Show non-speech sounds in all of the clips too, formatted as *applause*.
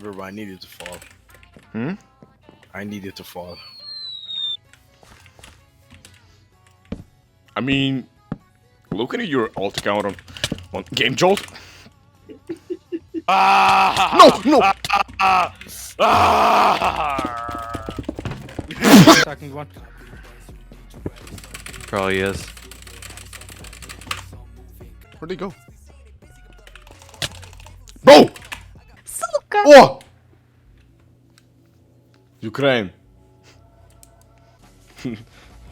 Remember, I needed to fall. Hmm? I needed to fall. I mean, looking at your alt account on, on Game Jolt. *laughs* Ah! No, no. Ah, Second one. Probably is. Where'd he go? О! Ukraine. *laughs*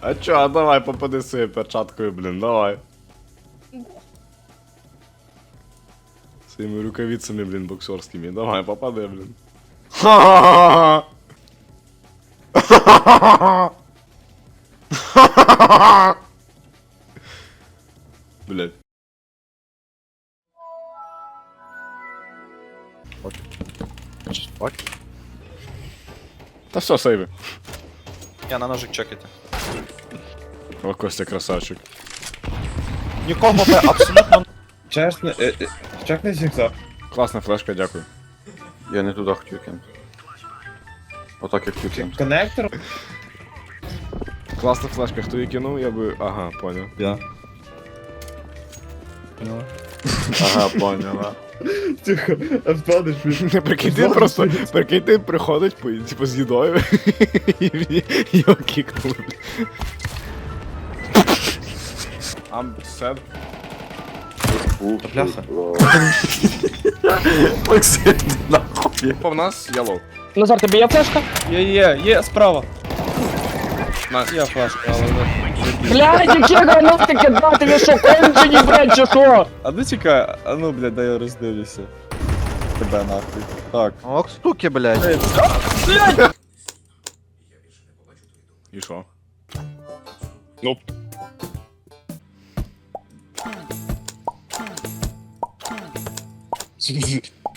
А чё, а давай попади своєю перчаткою, блін, давай. Своїми рукавицями, блін, боксерськими. Давай, попади, блін. Ха-ха-ха-ха! *laughs* Ха-ха-ха-ха! Блядь. What? Та все, сейви. Я на ножик чекайте. О, Костя красавчик. Нікому би абсолютно Чесно, е, е, чекни зігзаг. Класна флешка, дякую. Я не туди хотів кинути. Отак як хотів кинути. Коннектор. Класна флешка, хто її кинув, я би. Ага, понял. Я. Ага, поняла. Тихо, Антониш, він Не прикиньте, просто прикиньте, приходить по, типу, з їдою *laughs* і його кікнули. I'm sad. Бляха. *laughs* Максим, нахуй. По в нас yellow. Назар, тобі є флешка? Є, є, є, справа. Найс. Є флешка, але не. Блядь, дівчина, ну ти кидати, ви що, кончені, блядь, чи що? А ну чекай, а ну, блядь, дай я роздивлюся. Тебе нахуй. Так. Ох, стуки, блядь. І що?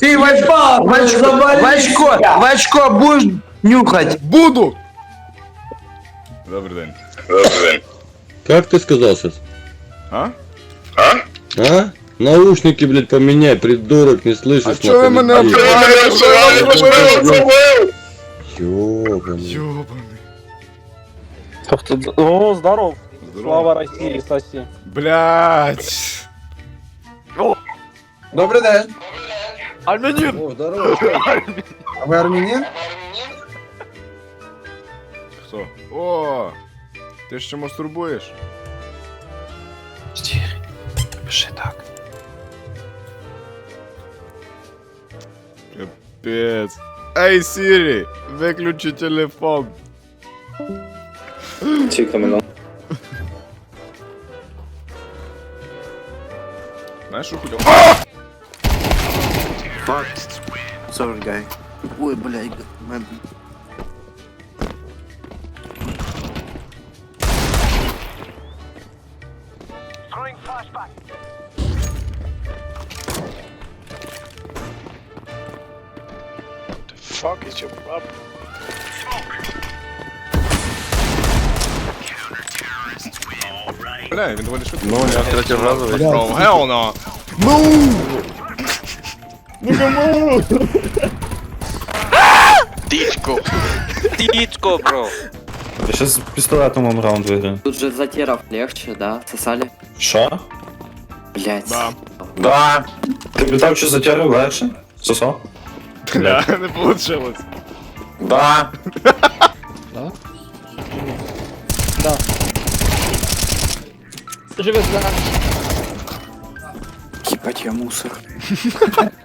в очко, в очко, в очко, в очко будешь нюхать? Буду! Добрий день. Как ты сказал сейчас? А? А? Наушники, блядь, поменяй, придурок, не слышишь. А чё ви мене нахуй, обзиваєте? Що я вам зробив? Ёбаный. Йобаний. Тобто, о, здоров. Здорово. Росії, Стасі. Блять. Добрий день. Армянин! О, здорово. А ви армянин? Хто? О! Ти ще мастурбуєш? Пиши так. Капець. Ей, Сірі, виключи телефон. Знаєш, що хуйня? Sorry, guy. Ой, блядь, man. Fuck is your problem? Бля, він доволі швидко. Ну, я третій разу вийшов. Bro, hell no. Дідько. Дідько, бро. Я щас з пістолетом вам раунд виграю. Тут же затеров легче, да? Сосали? Що? Блять. Да. Да. Ти питав, чи затягли легше? Сосо? Бля, *laughs* не получилось. Да. Живи за. Ебать, я мусор. *laughs*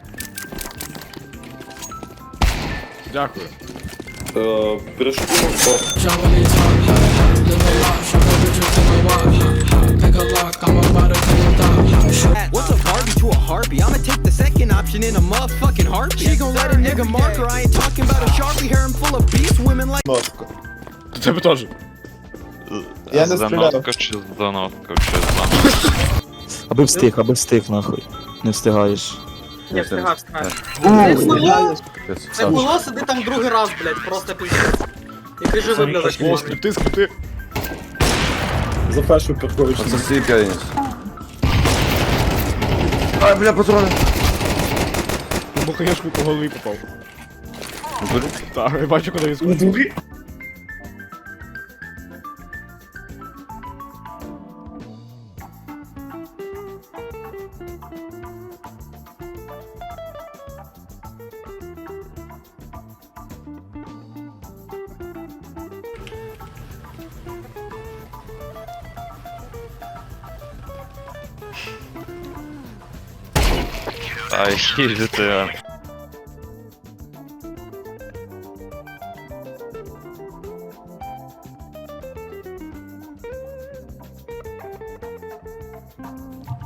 come What's a Barbie to a Harpy? I'ma take the second option in a motherfucking heartbeat. She gon' let a nigga mark her. I ain't talking about a sharpie hair and full of beast women like. Нотку. Тебе теж. Я не стріляв. Занотка чи занотка, чи занотка. Аби встиг, аби встиг, нахуй. Не встигаєш. Не встигав, встигав. Це було, сиди там другий раз, блядь, просто пиздец. І кажи виглядиш. О, скрипти, скрипти. За першу підходиш. Оце свій піаніс. Ай, бля, патрони. Бо, конечно, по голові попав. Так, я бачу, куди він скочив. Ай, їздити.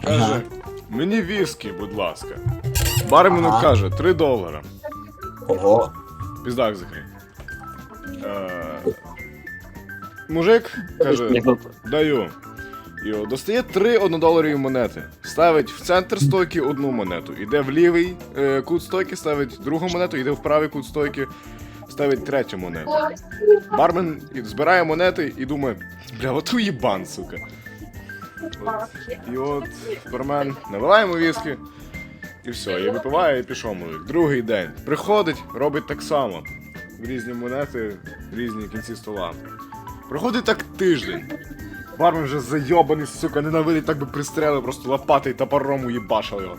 Каже, мені віскі, будь ласка. Бармену каже, 3 долара. Ого. Піздак закрий. Е, Мужик каже, даю. Йо, достає три однодоларові монети. Ставить в центр стойки одну монету. Іде в лівий е, кут стойки, ставить другу монету, іде в правий кут стойки, ставить третю монету. Бармен збирає монети і думає, бля, от уїбан, сука. От. І от бармен наливаємо віскі. І все, я випиваю і пішов мужик. Другий день. Приходить, робить так само. Різні монети, різні кінці стола. Проходить так тиждень. Бармен вже зайобаний, сука, ненавидить, так би пристрелив, просто лопати і топором уїбашав його.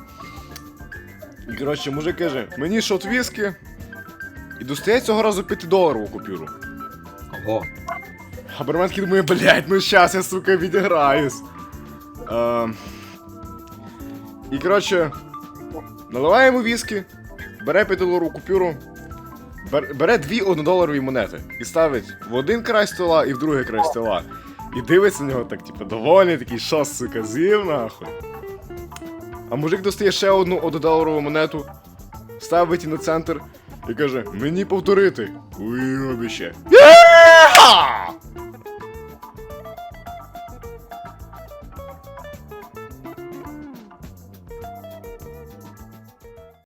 І коротше, мужик каже, мені шот віскі, і достає цього разу 5-доларову купюру. Ого. А бармен такий думає, блядь, ну щас я, сука, відіграюсь. Е, і коротше, наливає йому віскі, бере 5-доларову купюру, бер- бере дві однодоларові монети і ставить в один край стола і в другий край стола. І дивиться на нього так, типу, доволі, такий, що, сука, з'їв нахуй. А мужик достає ще одну ододоларову монету, ставить її на центр і каже: мені повторити. Уйобіще.